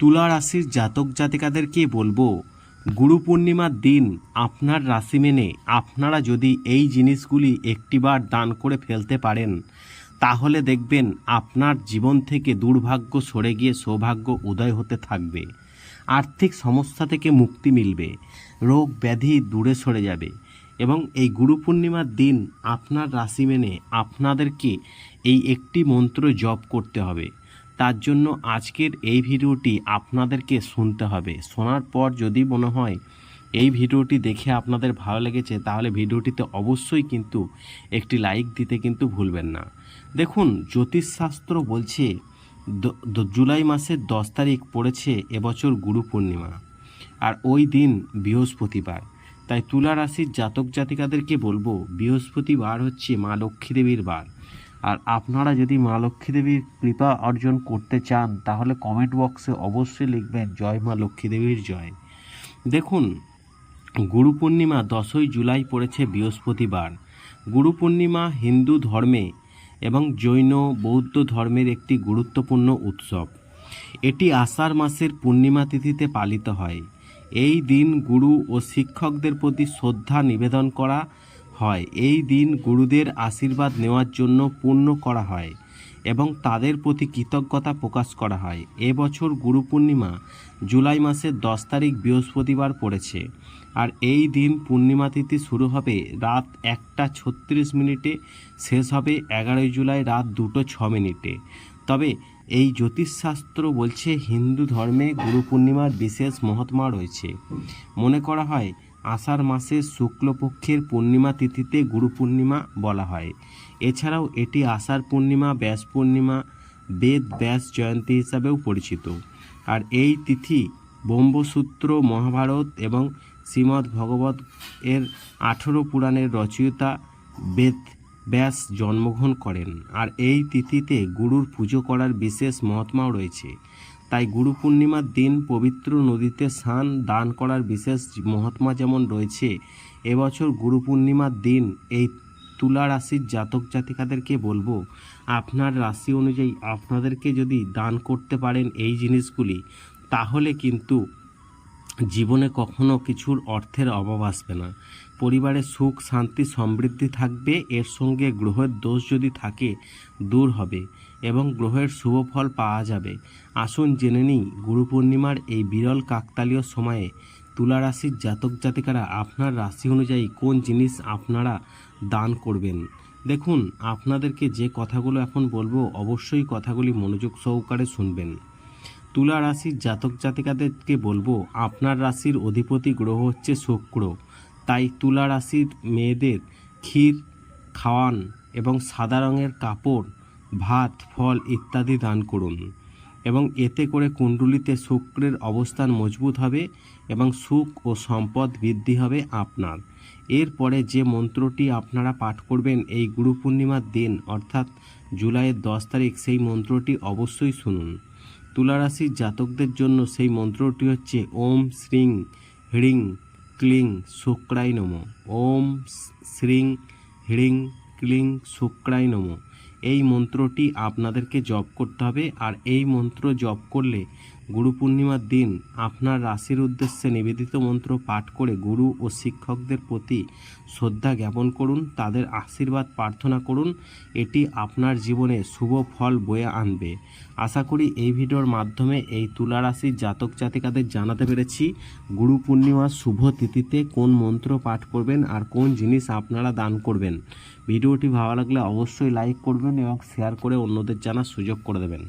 তুলা রাশির জাতক জাতিকাদেরকে বলব? গুরু পূর্ণিমার দিন আপনার রাশি মেনে আপনারা যদি এই জিনিসগুলি একটিবার দান করে ফেলতে পারেন, তাহলে দেখবেন আপনার জীবন থেকে দুর্ভাগ্য সরে গিয়ে সৌভাগ্য উদয় হতে থাকবে। আর্থিক সমস্যা থেকে মুক্তি মিলবে, রোগ ব্যাধি দূরে সরে যাবে এবং এই গুরু পূর্ণিমার দিন আপনার রাশি মেনে আপনাদেরকে এই একটি মন্ত্র জপ করতে হবে। তার জন্য আজকের এই ভিডিওটি আপনাদেরকে শুনতে হবে। শোনার পর যদি মনে হয় এই ভিডিওটি দেখে আপনাদের ভালো লেগেছে, তাহলে ভিডিওটিতে অবশ্যই কিন্তু একটি লাইক দিতে কিন্তু ভুলবেন না। দেখুন, জ্যোতিষশাস্ত্র বলছে জুলাই মাসের দশ তারিখ পড়েছে এবছর গুরু পূর্ণিমা, আর ওই দিন বৃহস্পতিবার। তাই তুলা রাশির জাতক জাতিকাদেরকে বলব, বৃহস্পতিবার হচ্ছে মা লক্ষ্মী দেবীর বার। আর আপনারা যদি মা লক্ষ্মী দেবীর কৃপা অর্জন করতে চান, তাহলে কমেন্ট বক্সে অবশ্যই লিখবেন, জয় মা লক্ষ্মী দেবীর জয়। দেখুন, গুরু পূর্ণিমা দশই জুলাই পড়েছে বৃহস্পতিবার। গুরু পূর্ণিমা হিন্দু ধর্মে এবং জৈন বৌদ্ধ ধর্মের একটি গুরুত্বপূর্ণ উৎসব। এটি আষাঢ় মাসের পূর্ণিমা তিথিতে পালিত হয়। এই দিন গুরু ও শিক্ষকদের প্রতি শ্রদ্ধা নিবেদন করা হয়। এই দিন গুরুদের আশীর্বাদ নেওয়ার জন্য পূর্ণ করা হয় এবং তাদের প্রতি কৃতজ্ঞতা প্রকাশ করা হয়। এবছর গুরু পূর্ণিমা, জুলাই মাসের দশ তারিখ বৃহস্পতিবার পড়েছে। আর এই দিন পূর্ণিমা তিথি শুরু হবে রাত একটা ছত্রিশ মিনিটে, শেষ হবে এগারোই জুলাই রাত দুটো ছ মিনিটে। তবে এই জ্যোতিষশাস্ত্র বলছে হিন্দু ধর্মে গুরু পূর্ণিমার বিশেষ মহাত্মা রয়েছে। মনে করা হয় আষাঢ় মাসের শুক্লপক্ষের পূর্ণিমা তিথিতে গুরু পূর্ণিমা বলা হয়। এছাড়াও এটি আষাঢ় পূর্ণিমা, ব্যাস পূর্ণিমা, বেদ, ব্যাস জয়ন্তী হিসাবেও পরিচিত। আর এই তিথি ব্রহ্মসূত্র, মহাভারত এবং শ্রীমদ্ ভগবত এর আঠেরো পুরাণের রচয়িতা বেদ, ব্যাস জন্মগ্রহণ করেন। আর এই তিথিতে গুরুর পুজো করার বিশেষ মহাত্মাও রয়েছে। তাই গুরু পূর্ণিমার দিন পবিত্র নদীতে স্নান, দান করার বিশেষ মহাত্মা যেমন রয়েছে, এবছর গুরু পূর্ণিমার দিন এই তুলা রাশির জাতক জাতিকাদেরকে বলব, আপনার রাশি অনুযায়ী আপনাদেরকে যদি দান করতে পারেন এই জিনিসগুলি, তাহলে কিন্তু জীবনে কখনো কিছুর অর্থের অভাব আসবে না। পরিবারে সুখ, শান্তি, সমৃদ্ধি থাকবে, এর সঙ্গে গ্রহের দোষ যদি থাকে, দূর হবে এবং গ্রহের শুভ ফল পাওয়া যাবে। আসুন জেনে নিই, গুরু পূর্ণিমার এই বিরল কাকতালীয় সময়ে তুলা রাশির জাতক জাতিকারা আপনার রাশি অনুযায়ী কোন জিনিস আপনারা দান করবেন? দেখুন, আপনাদেরকে যে কথাগুলো এখন বলব, অবশ্যই কথাগুলি মনোযোগ সহকারে শুনবেন। তুলা রাশির জাতক জাতিকাদেরকে বলব, আপনার রাশির অধিপতি গ্রহ হচ্ছে শুক্র। তাই তুলা রাশির মেয়েদের ক্ষীর, খাওয়ান এবং সাদা রঙের কাপড়, ভাত, ফল ইত্যাদি দান করুন। এবং এতে করে কুণ্ডলিতে শুক্রের অবস্থান মজবুত হবে এবং সুখ ও সম্পদ বৃদ্ধি হবে আপনার। এরপরে যে মন্ত্রটি আপনারা পাঠ করবেন এই গুরু পূর্ণিমার দিন, অর্থাৎ জুলাইয়ের দশ তারিখ, সেই মন্ত্রটি অবশ্যই শুনুন। তুলারাশির জাতকদের জন্য সেই মন্ত্রটি হচ্ছে ওম শ্রীং হ্রিং ক্লিং শুক্রাই নম। ওম শ্রীং হ্রিং ক্লিং শুক্রাই নম। এই মন্ত্রটি আপনাদেরকে জপ করতে হবে আর এই মন্ত্র জপ করলে গুরু পূর্ণিমার দিন আপনার রাশির উদ্দেশ্যে নিবেদিত মন্ত্র পাঠ করে গুরু ও শিক্ষকদের প্রতি শ্রদ্ধা জ্ঞাপন করুন, তাদের আশীর্বাদ প্রার্থনা করুন, এটি আপনার জীবনে শুভ ফল বয়ে আনবে। আশা করি এই ভিডিওর মাধ্যমে এই তুলা রাশির জাতক জাতিকাদের জানাতে পেরেছি গুরু পূর্ণিমার শুভ তিথিতে কোন মন্ত্র পাঠ করবেন আর কোন জিনিস আপনারা দান করবেন। ভিডিওটি ভালো লাগলে অবশ্যই লাইক করবেন এবং শেয়ার করে অন্যদের জানার সুযোগ করে দেবেন।